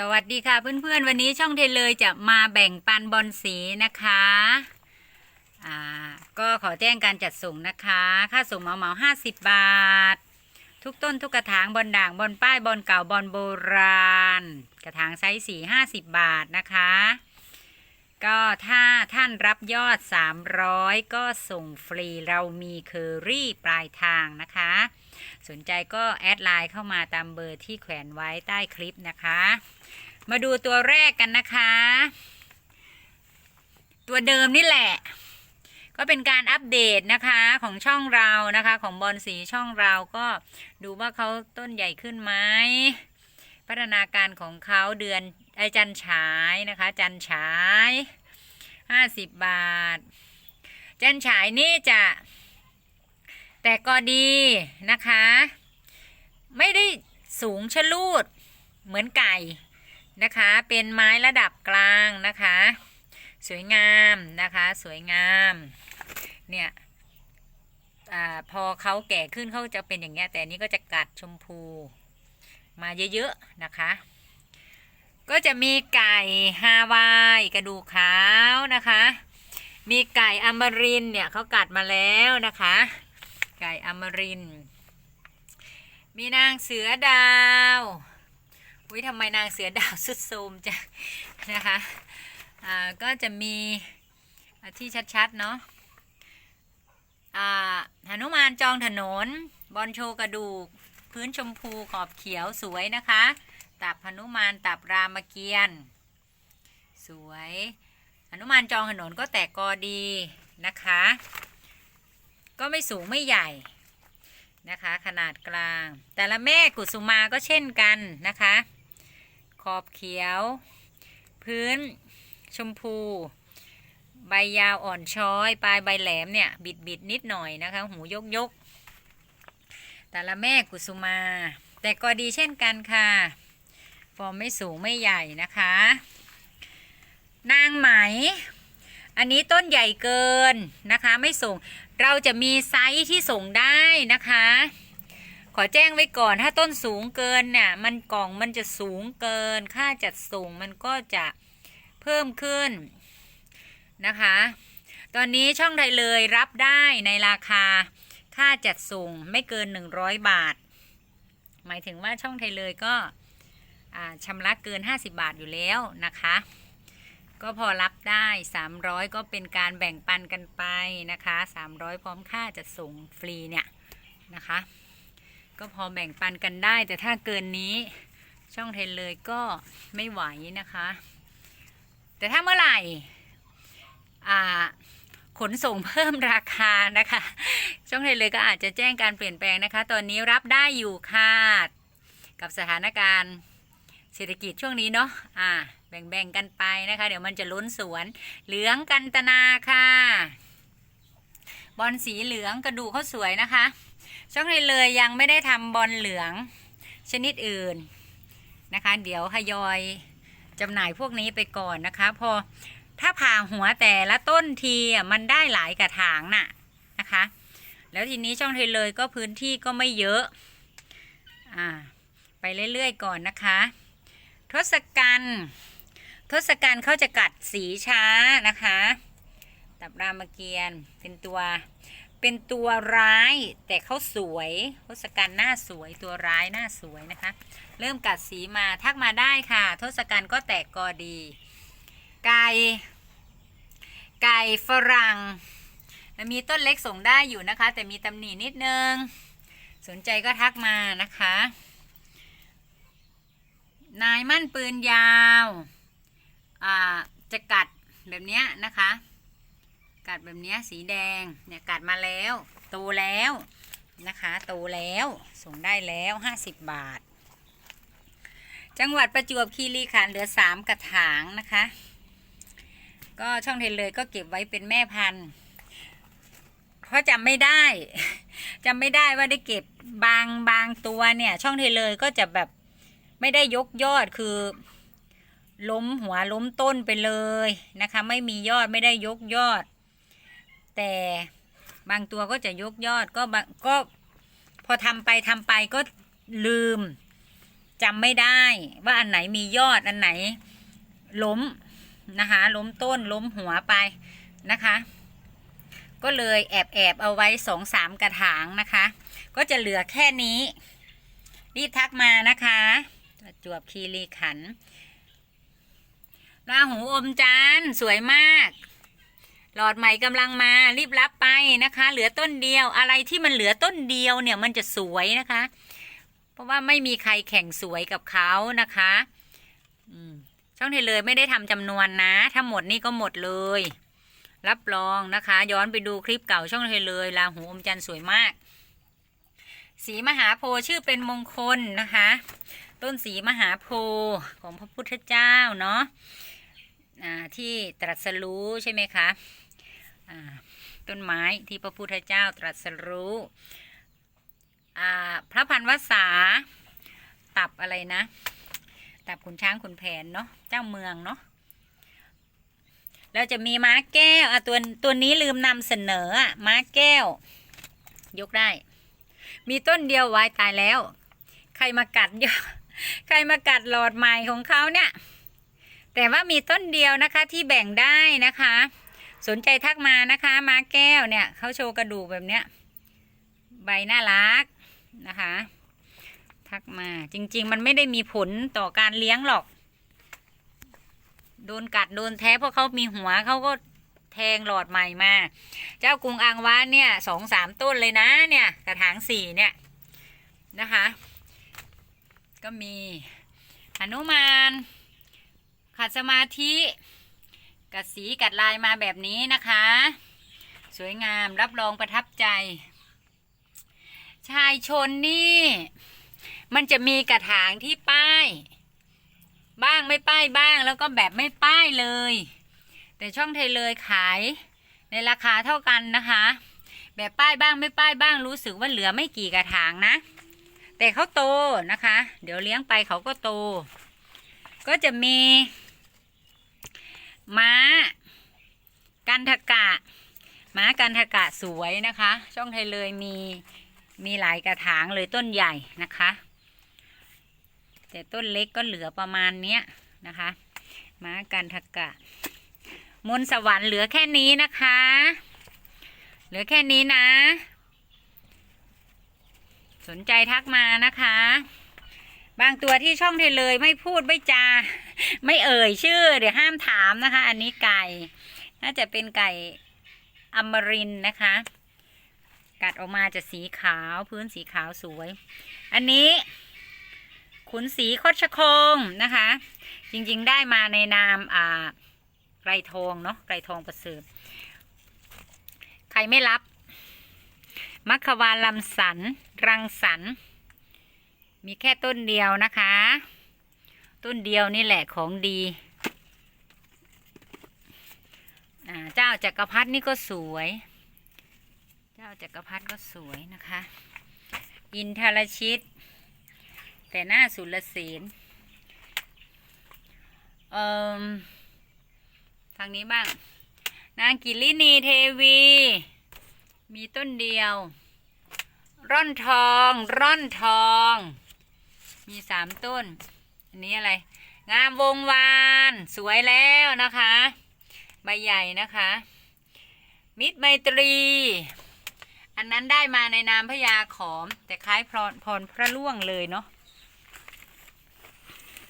สวัสดีค่ะเพื่อนๆ วันนี้ช่องเทเลยจะมาแบ่งปันบอลสีนะคะอ่าก็ขอแจ้งการจัดส่งนะคะ ค่าส่งเหมาเหมาห้าสิบบาท ทุกต้นทุกกระถางบอลด่างบอลป้ายบอลเก่าบอลโบราณ กระถางไซส์สี่ห้าสิบบาทนะคะ ก็ถ้าท่านรับยอด300ก็ส่งฟรีเรามีเคอรี่ปลายทางนะคะ สนใจก็แอดไลน์เข้ามาตามเบอร์ที่แขวนไว้ใต้คลิปนะคะ มาดูตัวแรกกันนะคะ ตัวเดิมนี่แหละ ก็เป็นการอัปเดตนะคะของช่องเรานะคะ ของบอลสีช่องเราก็ดูว่าเขาต้นใหญ่ขึ้นไหมพัฒนาการของเขาเดือนไอจันฉายนะคะ จันฉายห้าสิบบาท จันฉายนี่จะแต่ก็ดีนะคะ ไม่ได้สูงชะลูดเหมือนไก่ นะคะ เป็นไม้ระดับกลางนะคะ สวยงามนะคะ สวยงาม เนี่ยอพอเขาแก่ขึ้นเขาจะเป็นอย่างเงี้ย แต่นี้ก็จะกัดชมพูมาเยอะๆนะคะ ก็จะมีไก่ฮาวายกระดูกขาวนะคะ มีไก่อมรินเนี่ยเขากัดมาแล้วนะคะ ไก่อมริน มีนางเสือดาว อุ้ยทำไมนางเสือดาวสุดโทมจังนะคะอ่าก็จะมีที่ชัดๆเนาะอ่าหนุมานจองถนน บอลโชกระดูก พื้นชมพูขอบเขียวสวยนะคะ ตับหนุมานตับรามเกียรติสวยหนุมานจองถนนก็แตกกอดีนะคะ ก็ไม่สูงไม่ใหญ่นะคะขนาดกลาง แต่ละแม่กุสุมาก็เช่นกันนะคะ ขอบเขียว พื้นชมพู ใบยาวอ่อนช้อย ปลายใบแหลมเนี่ย บิดบิดนิดหน่อยนะคะ หูยกยกแต่ละแม่กุสุมา แต่ก็ดีเช่นกันค่ะฟอร์มไม่สูงไม่ใหญ่นะคะ นางไหม อันนี้ต้นใหญ่เกินนะคะ ไม่ส่ง เราจะมีไซส์ที่ส่งได้นะคะ ขอแจ้งไว้ก่อนถ้าต้นสูงเกินเนี่ยมันกล่องมันจะสูงเกิน ค่าจัดส่งมันก็จะเพิ่มขึ้นนะคะ ตอนนี้ช่องไทยเลยรับได้ในราคาค่าจัดส่งไม่เกิน 100 บาท หมายถึงว่าช่องไทยเลยก็ชำระเกิน 50 บาทอยู่แล้วนะคะ ก็พอรับได้ 300 ก็เป็นการแบ่งปันกันไปนะคะ 300 พร้อมค่าจะส่งฟรีเนี่ยนะคะ ก็พอแบ่งปันกันได้ แต่ถ้าเกินนี้ช่องเทนเลยก็ไม่ไหวนะคะ แต่ถ้าเมื่อไหร่ขนส่งเพิ่มราคานะคะ ช่องเทนเลยก็อาจจะแจ้งการเปลี่ยนแปลงนะคะ ตอนนี้รับได้อยู่ค่ะกับสถานการณ์เศรษฐกิจช่วงนี้เนาะอ่า แบ่งๆกันไปนะคะ เดี๋ยวมันจะล้นสวน เหลืองกันตนาค่ะ บอลสีเหลืองกระดูกเขาสวยนะคะ ช่องเลยเลยยังไม่ได้ทำบอลเหลืองชนิดอื่นนะคะ เดี๋ยวทยอยจำหน่ายพวกนี้ไปก่อนนะคะ พอถ้าผ่าหัวแต่ละต้นทีอะมันได้หลายกระถางน่ะนะคะ แล้วทีนี้ช่องเทเลยก็พื้นที่ก็ไม่เยอะอ่าไปเรื่อยๆก่อนนะคะ ทศกัณฐ์ทศกัณฐ์เขาจะกัดสีช้านะคะ ตับรามเกียรติเป็นตัว เป็นตัวร้าย แต่เขาสวยทศกัณฐ์หน้าสวยตัวร้ายหน้าสวยนะคะ เริ่มกัดสีมาทักมาได้ค่ะ ทศกัณฐ์ก็แตกกอดี ไก่ไก่ฝรั่งมีต้นเล็กส่งได้อยู่นะคะ แต่มีตำหนินิดนึง สนใจก็ทักมานะคะ นายมั่นปืนยาวจะกัดแบบนี้นะคะ กัดแบบนี้สีแดงเนี่ยกัดมาแล้วโตแล้วนะคะโตแล้วส่งได้แล้วห้าสิบบาท จังหวัดประจวบคีรีขันธ์เหลือสามกระถางนะคะ ก็ช่องเทนเลยก็เก็บไว้เป็นแม่พันธุ์เพราะจำไม่ได้จำไม่ได้ว่าได้เก็บบางบางตัวเนี่ย ช่องเทนเลยก็จะแบบไม่ได้ยกยอดคือ ล้มหัวล้มต้นไปเลยนะคะ ไม่มียอดไม่ได้ยกยอด แต่บางตัวก็จะยกยอดก็ก็พอทำไปทำไปก็ลืมจำไม่ได้ว่าอันไหนมียอดอันไหนล้มนะคะล้มต้นล้มหัวไปนะคะ ก็เลยแอบแอบเอาไว้สองสามกระถางนะคะ ก็จะเหลือแค่นี้ รีบทักมานะคะจวบคีรีขันราหูอมจันสวยมาก หลอดใหม่กำลังมารีบรับไปนะคะ เหลือต้นเดียวอะไรที่มันเหลือต้นเดียวเนี่ยมันจะสวยนะคะ เพราะว่าไม่มีใครแข่งสวยกับเขานะคะช่องเทเลยไม่ได้ทำจำนวนนะถ้าหมดนี่ก็หมดเลย รับรองนะคะ ย้อนไปดูคลิปเก่าช่องเทเลยลาหูอมจันทร์สวยมาก สีมหาโพชื่อเป็นมงคลนะคะ ต้นสีมหาโพของพระพุทธเจ้าเนาะที่ตรัสรู้ใช่ไหมคะ ต้นไม้ที่พระพุทธเจ้าตรัสรู้พระพันวษาตับอะไรนะ ตับขุนช้างขุนแผนเนาะเจ้าเมืองเนาะแล้วจะมีม้าแก้วอะตัวตัวนี้ลืมนำเสนออะม้าแก้ว ยกได้ มีต้นเดียวไว้ตายแล้ว ใครมากัดเยอะใครมากัดหลอดใหม่ของเขาเนี่ย แต่ว่ามีต้นเดียวนะคะที่แบ่งได้นะคะ สนใจทักมานะคะ มาแก้วเนี่ยเขาโชว์กระดูกแบบเนี้ย ใบน่ารักนะคะ ทักมาจริง ๆ มันไม่ได้มีผลต่อการเลี้ยงหรอก โดนกัดโดนแท้เพราะเขามีหัวเขาก็แทงหลอดใหม่มา เจ้ากรุงอังวานเนี่ยสองสามต้นเลยนะเนี่ย กระถางสี่เนี่ยนะคะ ก็มีหนุมานขัดสมาธิ กัดสีกัดลายมาแบบนี้นะคะ สวยงามรับรองประทับใจ ชายชนนี่ มันจะมีกระถางที่ป้าย บ้างไม่ป้ายบ้างแล้วก็แบบไม่ป้ายเลย แต่ช่องไทยเลยขายในราคาเท่ากันนะคะ แบบป้ายบ้างไม่ป้ายบ้างรู้สึกว่าเหลือไม่กี่กระถางนะ แต่เขาโตนะคะ เดี๋ยวเลี้ยงไปเขาก็โต ก็จะมี ม้า กันทกะ ม้ากันทกะสวยนะคะ ช่องไทยเลยมีมีหลายกระถางเลยต้นใหญ่นะคะ แต่ต้นเล็กก็เหลือประมาณเนี้ยนะคะ ม้ากันทกะ มนสวรรค์เหลือแค่นี้นะคะ เหลือแค่นี้นะ สนใจทักมานะคะ บางตัวที่ช่องเทเลยไม่พูดไม่จา ไม่เอ่ยชื่อ เดี๋ยวห้ามถามนะคะ อันนี้ไก่ น่าจะเป็นไก่อมรินนะคะ กัดออกมาจะสีขาวพื้นสีขาวสวย อันนี้ขุนสีคดชะคงนะคะ จริงๆได้มาในนามอ่าไกรทองเนาะไกรทองประเสริฐใครไม่รับ มัคควานลำสัน รังสรรค์มีแค่ต้นเดียวนะคะ ต้นเดียวนี่แหละของดีเจ้าจักรพรรดินี่ก็สวย เจ้าจักรพรรดิก็สวยนะคะ อินทรชิต แต่หน้าสุรศีลเอ่อทางนี้บ้าง นางกิลินีเทวี มีต้นเดียว ร่อนทอง ร่อนทอง มีสามต้น อันนี้อะไร งามวงวานสวยแล้วนะคะ ใบใหญ่นะคะ มิตรไมตรี อันนั้นได้มาในนามพญาขอม แต่คล้ายพรพรพระล่วงเลยเนาะ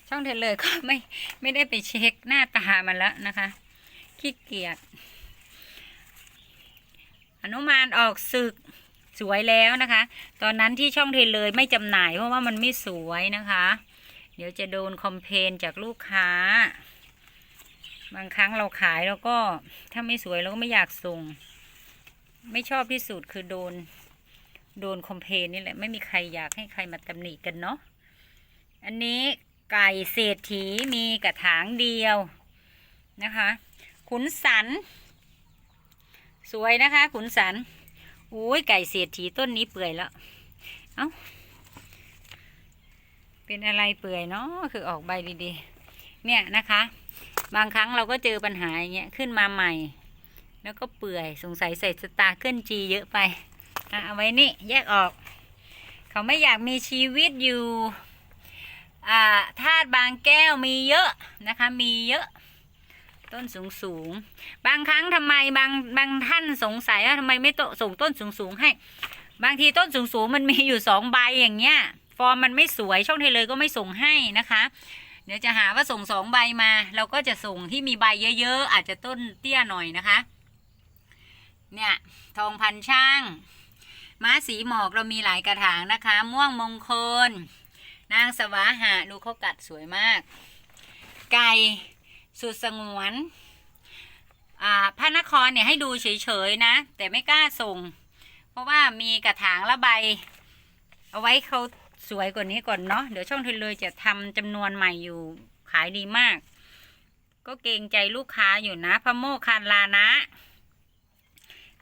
ช่องเทเลอร์ก็ไม่ไม่ได้ไปเช็คหน้าตามันแล้วนะคะ ขี้เกียจอนุมานออกศึกสวยแล้วนะคะ ตอนนั้นที่ช่องเทเลยไม่จำหน่ายเพราะว่ามันไม่สวยนะคะ เดี๋ยวจะโดนคอมเพนจากลูกค้า บางครั้งเราขายแล้วก็ถ้าไม่สวยเราก็ไม่อยากส่ง ไม่ชอบที่สุดคือโดน โดนคอมเพนนี่แหละ ไม่มีใครอยากให้ใครมาตำหนิกันเนาะ อันนี้ไก่เศรษฐีมีกระถางเดียวนะคะ ขุนสัน สวยนะคะ ขุนสันอุ้ยไก่เศรษฐีต้นนี้เปื่อยแล้ว เอา้า เป็นอะไรเปื่อยเนาะคือออกใบดีๆ เนี่ยนะคะ บางครั้งเราก็เจอปัญหาอย่างเงี้ยขึ้นมาใหม่ แล้วก็เปื่อยสงสัยใส่สตาร์เกิลจีเยอะไปอะเอาไว้นี่แยกออก เขาไม่อยากมีชีวิตอยู่อ่าธาตุบางแก้วมีเยอะนะคะ มีเยอะต้นสูงสูง บางครั้งทำไมบางบางท่านสงสัยว่าทำไมไม่โตส่งต้นสูงสูงให้ บางทีต้นสูงสูงมันมีอยู่สองใบอย่างเงี้ย ฟอร์มมันไม่สวยช่องเทเลยก็ไม่ส่งให้นะคะเดี๋ยวจะหาว่าส่งสองใบมา เราก็จะส่งที่มีใบเยอะๆ อาจจะต้นเตี้ยหน่อยนะคะ เนี่ย ทองพันช่าง ม้าสีหมอกเรามีหลายกระถางนะคะ ม่วงมงคล นางสวาหะดูเขากัดสวยมาก ไก่สุดสงวนอ่าพระนครเนี่ยให้ดูเฉยๆนะ แต่ไม่กล้าส่ง เพราะว่ามีกระถางละใบ เอาไว้เขา สวยกว่านี้ก่อนเนาะเดี๋ยวช่องเทเลยจะทำจำนวนใหม่อยู่ขายดีมาก ก็เกรงใจลูกค้าอยู่นะพะโมคคันลานะ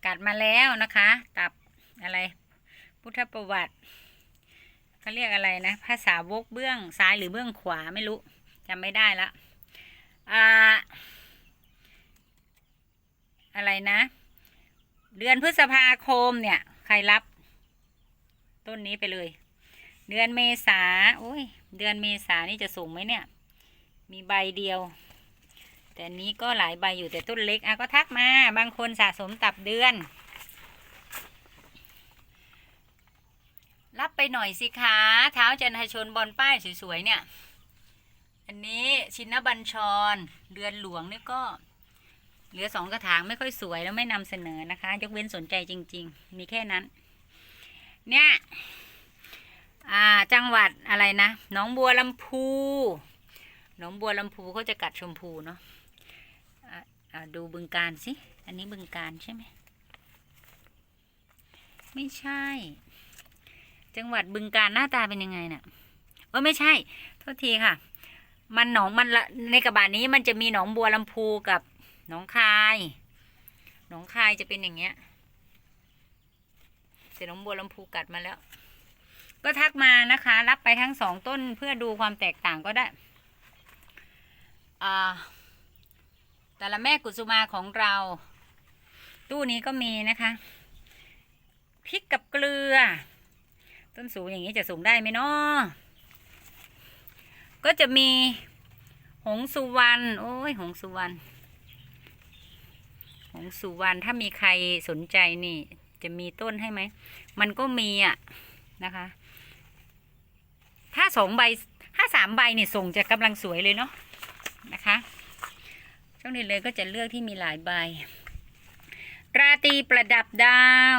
กัดมาแล้วนะคะ ตับอะไร พุทธประวัติเขาเรียกอะไรนะ ภาษาวกเบื้องซ้ายหรือเบื้องขวาไม่รู้จำไม่ได้ละอ่าอะไรนะ เดือนพฤษภาคมเนี่ย ใครรับ ต้นนี้ไปเลย เดือนเมษาโอ้ย เดือนเมษานี่จะส่งไหมเนี่ย มีใบเดียว แต่นนี้ก็หลายใบอยู่แต่ต้นเล็กอะก็ทักมา บางคนสะสมตับเดือน รับไปหน่อยสิคะเท้าจันทชนบอลป้ายสวยๆเนี่ย อันนี้ชินบัญชร เดือนหลวงนี่ก็ เหลือสองกระถางไม่ค่อยสวยแล้วไม่นำเสนอนะคะ ยกเว้นสนใจจริง ๆ มีแค่นั้น เนี่ย อ่าจังหวัดอะไรนะหนองบัวลำพูหนองบัวลำพูเขาจะกัดชมพูเนาะอ่าดูบึงการสิ อันนี้บึงการใช่ไหมไม่ใช่ จังหวัดบึงการหน้าตาเป็นยังไงเนะ่ะเออไม่ใช่โทษทีค่ะ มันหนองมันละในกระบาดนี้มันจะมีหนองบัวลำพูกับหนองคายหนองคายจะเป็นอย่างเงี้ยเสร็จหนองบัวลำพูกัดมาแล้ว ก็ทักมานะคะ รับไปทั้งสองต้นเพื่อดูความแตกต่างก็ได้แต่ละแม่กุสุมาของเรา ตู้นี้ก็มีนะคะพริกกับเกลือ ต้นสูงอย่างนี้จะสูงได้ไหมเนาะก็จะมีหงสุวรรณโอ้ยหงสุวรรณหงสุวรรณถ้ามีใครสนใจนี่ จะมีต้นให้ไหม มันก็มีอะนะคะ ถ้าสองใบถ้าสามใบเนี่ยส่งจะกำลังสวยเลยเนาะนะคะช่วงนี้เลยก็จะเลือกที่มีหลายใบ ราตรีประดับดาว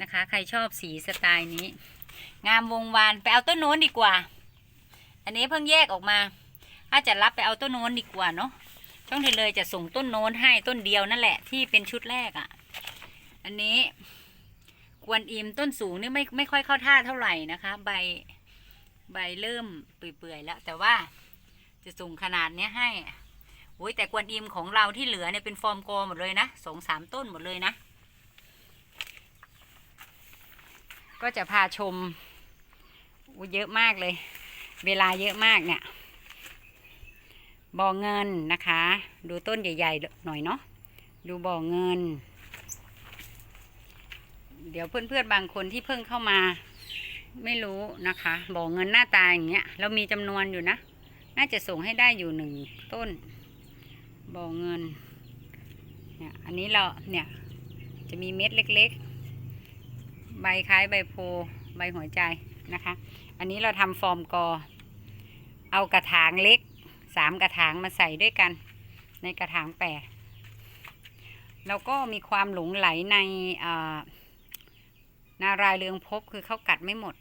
นะคะ ใครชอบสีสไตล์นี้ งามวงวานไปเอาต้นโน้นดีกว่า อันนี้เพิ่งแยกออกมา ถ้าจะรับไปเอาต้นโน้นดีกว่าเนาะช่องเทเลยจะส่งต้นโน้นให้ต้นเดียวนั่นแหละที่เป็นชุดแรกอะ่ะ อันนี้ กวนอิมต้นสูงนี่ไม่ไม่ค่อยเข้าท่าเท่าไหร่นะคะ ใบใบเริ่มเปื่อยๆแล้ว แต่ว่าจะส่งขนาดเนี้ยให้โอ้ยแต่กวนอิมของเราที่เหลือเนี่ยเป็นฟอร์มโกหมดเลยนะสองสามต้นหมดเลยนะ ก็จะพาชมอู้เยอะมากเลย เวลาเยอะมากเนี่ยบ่อเงินนะคะ ดูต้นใหญ่ ๆ หน่อยเนาะดูบ่อเงิน เดี๋ยวเพื่อนๆบางคนที่เพิ่งเข้ามา ไม่รู้นะคะบ่อเงินหน้าตาอย่างเงี้ย เรามีจำนวนอยู่นะ น่าจะส่งให้ได้อยู่หนึ่งต้นบ่อเงิน เนี่ย อันนี้เราเนี่ย จะมีเม็ดเล็กๆ ใบคล้ายใบโพใบหัวใจนะคะ อันนี้เราทำฟอร์มกอ เอากระถางเล็กสามกระถางมาใส่ด้วยกัน ในกระถางแปดแล้วก็มีความหลงไหลในอ่า นารายเรืองภพคือเขากัดไม่หมด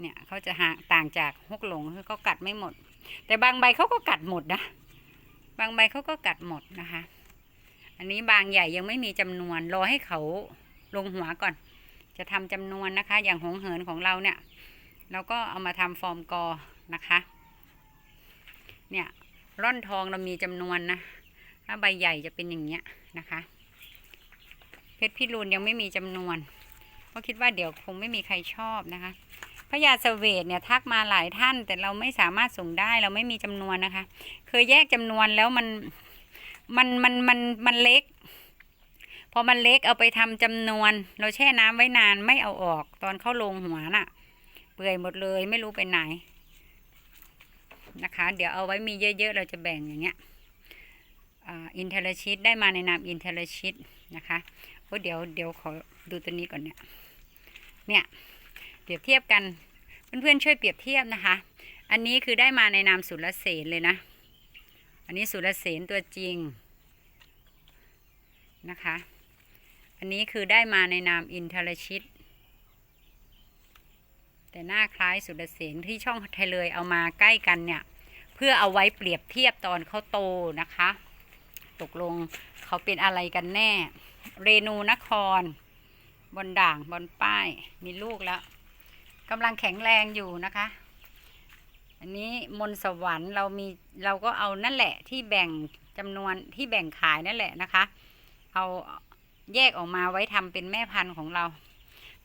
เนี่ยเขาจะห่างต่างจากฮกหลงคือเขากัดไม่หมด แต่บางใบเขาก็กัดหมดนะ บางใบเขาก็กัดหมดนะคะ อันนี้บางใหญ่ยังไม่มีจำนวนรอให้เขาลงหัวก่อน จะทำจำนวนนะคะ อย่างหงเหินของเราเนี่ยเราก็เอามาทำฟอร์มกอนะคะ เนี่ยร่อนทองเรามีจำนวนนะถ้าใบใหญ่จะเป็นอย่างเงี้ยนะคะ เพชรพิรุณยังไม่มีจำนวน เพราคิดว่าเดี๋ยวคงไม่มีใครชอบนะคะพระยาเสเวตเนี่ยทักมาหลายท่าน แต่เราไม่สามารถส่งได้เราไม่มีจำนวนนะคะ เคยแยกจำนวนแล้วมันมันมันมันมันเล็ก พอมันเล็กเอาไปทำจำนวน เราแช่น้ำไว้นานไม่เอาออก ตอนเข้าลงหัวน่ะ เปื่อยหมดเลยไม่รู้ไปไหนนะคะ เดี๋ยวเอาไว้มีเยอะๆเราจะแบ่งอย่างเงี้ยอินเทอร์ชิตได้มาในนามอินเทอร์ชิตนะคะโอ้เดี๋ยวเดี๋ยวขอดูตัวนี้ก่อนเนี่ย เนี่ยเปรียบเทียบกันเพื่อนๆช่วยเปรียบเทียบนะคะ อันนี้คือได้มาในนามสุรเสนเลยนะ อันนี้สุรเสนตัวจริงนะคะ อันนี้คือได้มาในนามอินทรชิต แต่หน้าคล้ายสุรเสนที่ช่องไทยเลยเอามาใกล้กันเนี่ย เพื่อเอาไว้เปรียบเทียบตอนเขาโตนะคะ ตกลงเขาเป็นอะไรกันแน่ เรนูนคร บนด่างบนป้ายมีลูกแล้วกำลังแข็งแรงอยู่นะคะ อันนี้มนต์สวรรค์เรามีเราก็เอานั่นแหละที่แบ่งจำนวนที่แบ่งขายนั่นแหละนะคะ เอาแยกออกมาไว้ทำเป็นแม่พันธุ์ของเรา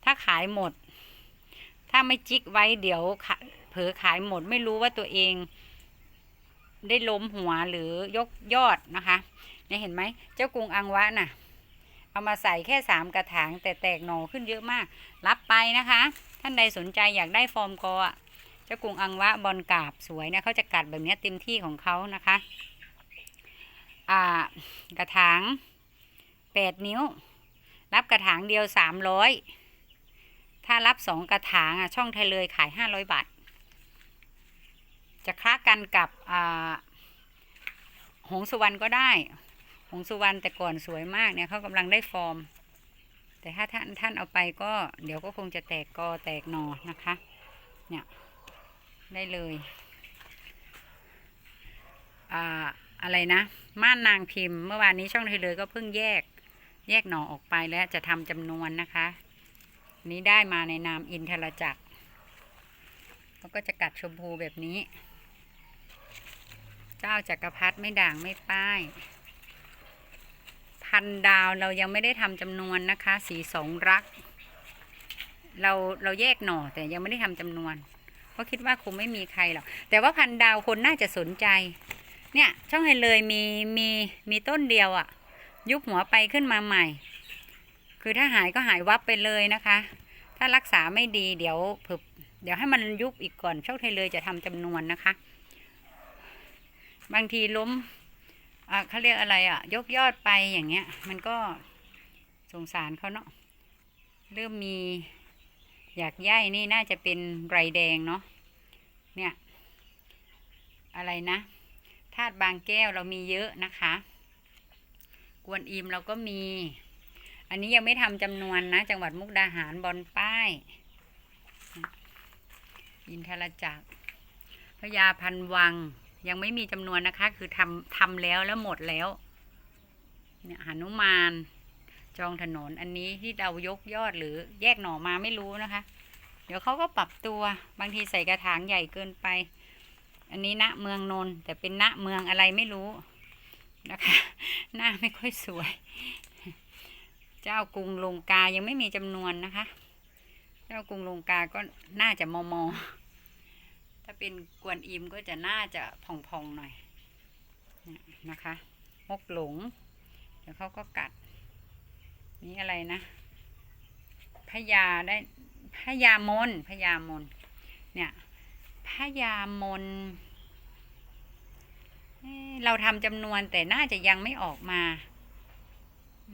ถ้าขายหมด ถ้าไม่จิกไว้เดี๋ยวเผลอขายหมดไม่รู้ว่าตัวเอง ได้ล้มหัวหรือยกยอดนะคะเนี่ยเห็นไหมเจ้ากรุงอังวะน่ะ เอามาใส่แค่สามกระถางแต่แตกหน่อขึ้นเยอะมาก รับไปนะคะ ท่านใดสนใจอยากได้ฟอร์มกออะเจ้ากุงอังวะบอลกาบสวยนะเขาจะกัดแบบนี้เต็มที่ของเขานะคะอ่ากระถางแปดนิ้ว รับกระถางเดียวสามร้อยถ้ารับสองกระถางอะช่องไทยเลยขายห้าร้อยบาท จะคล้ากันกับอ่าหงสุวรรณก็ได้ งสุวรรณแต่ก่อนสวยมากเนี่ยเขากำลังได้ฟอร์ม แต่ถ้าท่านท่านเอาไปก็เดี๋ยวก็คงจะแตกกอแตกหนอนะคะ เนี่ยได้เลยอ่าอะไรนะ ม่านนางพิมพ์ เมื่อวานนี้ช่องไทยเลยก็เพิ่งแยกแยกหน่อออกไปแล้วจะทำจำนวนนะคะ นี้ได้มาในนามอินทรจักรแล้วก็จะกัดชมพูแบบนี้ เจ้าจักรพรรดิไม่ด่างไม่ป้าย พันดาวเรายังไม่ได้ทำจำนวนนะคะ สีสองรัก เราเราแยกหน่อแต่ยังไม่ได้ทำจำนวนเพราะคิดว่าคงไม่มีใครหรอกแต่ว่าพันดาวคนน่าจะสนใจ เนี่ย ช่องไฮเลยมีมีมีต้นเดียวอะ่ะ ยุบหัวไปขึ้นมาใหม่ คือถ้าหายก็หายวับไปเลยนะคะ ถ้ารักษาไม่ดีเดี๋ยวผึบเดี๋ยวให้มันยุบอีกก่อนช่องไทยเลยจะทำจำนวนนะคะ บางทีล้ม อะเขาเรียกอะไรอะ ยกยอดไปอย่างเงี้ย มันก็สงสารเขาเนาะเริ่มมีอยากย่ายนี่น่าจะเป็นไรแดงเนาะเนี่ย อะไรนะธาตุบางแก้วเรามีเยอะนะคะ กวนอิมเราก็มี อันนี้ยังไม่ทำจำนวนนะ จังหวัดมุกดาหารบอลป้าย อินทรจักรพญาพันวัง ยังไม่มีจำนวนนะคะ คือทำทำแล้วแล้วหมดแล้ว เนี่ยหนุมานจองถนนอันนี้ที่เรายกยอดหรือแยกหน่อมาไม่รู้นะคะ เดี๋ยวเขาก็ปรับตัวบางทีใส่กระถางใหญ่เกินไป อันนี้ณเมืองนนท์แต่เป็นณเมืองอะไรไม่รู้นะคะ หน้าไม่ค่อยสวย เจ้ากรุงลงกายังไม่มีจำนวนนะคะ เจ้ากรุงลงกาก็น่าจะมอมอ ถ้าเป็นกวนอิมก็จะน่าจะพองๆหน่อยนะคะมกหลง เดี๋ยวเขาก็กัด นี่อะไรนะพญาได้พญามนพญามนเนี่ยพญามนเราทำจำนวนแต่น่าจะยังไม่ออกมา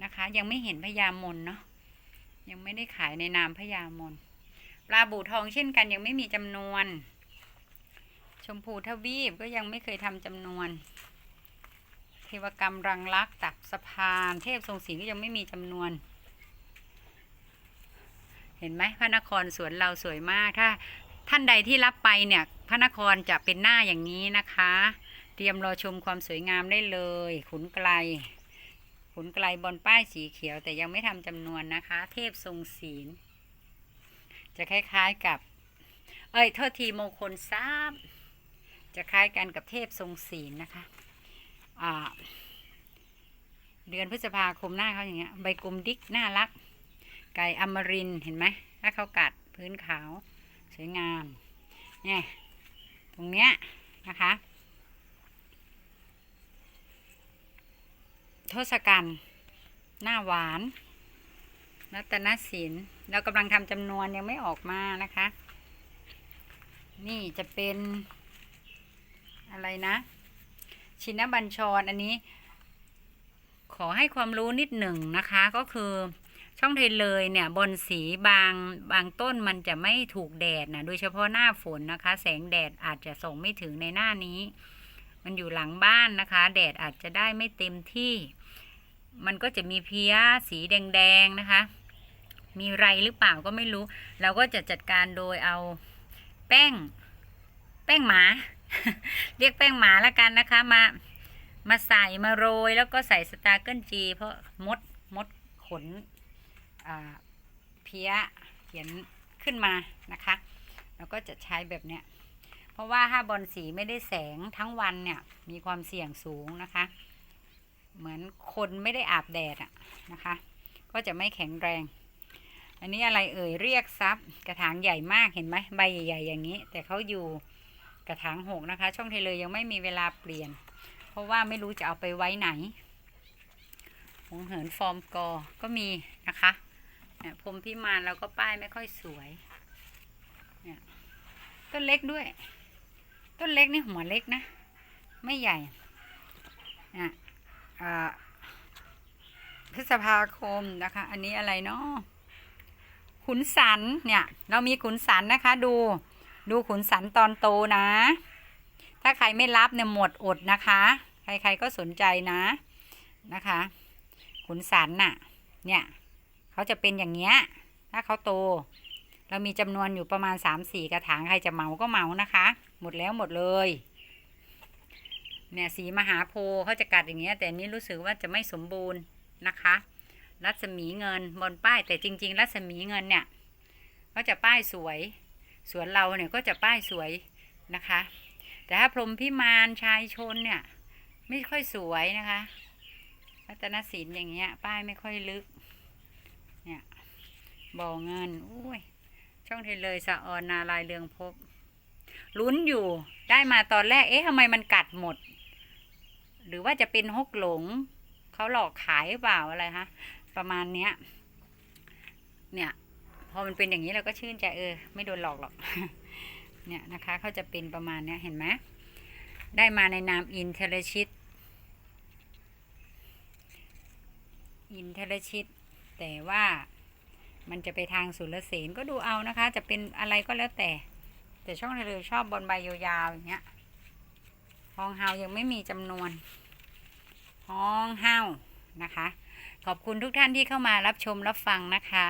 นะคะ ยังไม่เห็นพญามนเนาะยังไม่ได้ขายในนามพญามนปลาบูทองเช่นกันยังไม่มีจำนวน มพูทวีปก็ยังไม่เคยทำจำนวน เทวกรรมรังลักษ์ตักสะพาน เทพทรงศรีก็ยังไม่มีจำนวน เห็นไหมพระนครสวนเราสวยมากถ้าท่านใดที่รับไปเนี่ยพระนครจะเป็นหน้าอย่างนี้นะคะ เตรียมรอชมความสวยงามได้เลย ขุนไกล ขุนไกลบนป้ายสีเขียวแต่ยังไม่ทำจำนวนนะคะ เทพทรงศีล จะคล้ายๆกับ เอ้ยโทษทีมงคลทราบ จะคล้ายกันกับเทพทรงศีลนะคะเดือนพฤษภาคมหน้าเขาอย่างเงี้ยใบกลมดิกน่ารัก ไก่อมรินเห็นไหมถ้าเขากัดพื้นขาวสวยงามเนี่ยตรงเนี้ยนะคะทศกัณฐ์หน้าหวานรัตนศิลป์เรากำลังทำจำนวนยังไม่ออกมานะคะ นี่จะเป็น อะไรนะ ชินบัญชร อันนี้ ขอให้ความรู้นิดหนึ่งนะคะ ก็คือช่องเทเลยเนี่ยบนสีบางบางต้นมันจะไม่ถูกแดดนะโดยเฉพาะหน้าฝนนะคะ แสงแดดอาจจะส่งไม่ถึงในหน้านี้ มันอยู่หลังบ้านนะคะ แดดอาจจะได้ไม่เต็มที่ มันก็จะมีเพี้ยสีแดงๆนะคะ มีไรหรือเปล่าก็ไม่รู้ เราก็จะจัดการโดยเอาแป้ง แป้งหมา เรียกแป้งหมาแล้วกันนะคะ มา มาใส่มาโรย แล้วก็ใส่สตาร์เกิลจี เพราะมดมดขนเพี้ยเขียนขึ้นมานะคะ แล้วก็จะใช้แบบเนี้ย เพราะว่าถ้าบอลสีไม่ได้แสงทั้งวันเนี่ย มีความเสี่ยงสูงนะคะ เหมือนคนไม่ได้อาบแดดอะนะคะ ก็จะไม่แข็งแรง อันนี้อะไรเอ่ยเรียกซับกระถางใหญ่มากเห็นไหมใบใหญ่ ๆ อย่างนี้ แต่เขาอยู่ กระถางหกนะคะ ช่องเทเลยยังไม่มีเวลาเปลี่ยน เพราะว่าไม่รู้จะเอาไปไว้ไหนหงเหินฟอร์มกอก็มีนะคะเนี่ยพรมพิมานเราก็ป้ายไม่ค่อยสวยเนี่ยต้นเล็กด้วย ต้นเล็กนี่หัวเล็กนะ ไม่ใหญ่เนี่ยอ่าพฤษภาคมนะคะ อันนี้อะไรเนาะขุนสันเนี่ย เรามีขุนสันนะคะดู ดูขุนสันตอนโตนะ ถ้าใครไม่รับเนี่ยหมดอดนะคะ ใครๆก็สนใจนะนะคะ ขุนสันน่ะ เนี่ยเขาจะเป็นอย่างเงี้ย ถ้าเขาโต เรามีจำนวนอยู่ประมาณสามสี่กระถางใครจะเมาก็เมานะคะ หมดแล้วหมดเลยเนี่ยสีมหาโพธิ์เขาจะกัดอย่างเงี้ย แต่นนี้รู้สึกว่าจะไม่สมบูรณ์นะคะ รัศมีเงินบนป้ายแต่จริง ๆ รัศมีเงินเนี่ยก็จะป้ายสวย สวนเราเนี่ยก็จะป้ายสวยนะคะ แต่ถ้าพรมพิมานชายชนเนี่ยไม่ค่อยสวยนะคะรัตนศิลป์อย่างเงี้ย ป้ายไม่ค่อยลึก เนี่ยบ่อเงินอุ้ยช่องเทเลยสะออนนาลายเรืองพบลุ้นอยู่ได้มาตอนแรก เอ๊ะทำไมมันกัดหมด หรือว่าจะเป็นฮกหลง เขาหลอกขายหรือเปล่าอะไรคะประมาณเนี้ย เนี่ย พอมันเป็นอย่างนี้เราก็ชื่นใจเออ ไม่โดนหลอกหรอก เนี่ยนะคะเขาจะเป็นประมาณเนี้ยเห็นไหมได้มาในนามอินเทรชิต อินเทรชิต แต่ว่ามันจะไปทางสุรเสนก็ดูเอานะคะ จะเป็นอะไรก็แล้วแต่ แต่ช่องเธอชอบบอลใบยาวๆอย่างเงี้ยฮองเฮายังไม่มีจำนวนห้องเฮานะคะ ขอบคุณทุกท่านที่เข้ามารับชมรับฟังนะคะ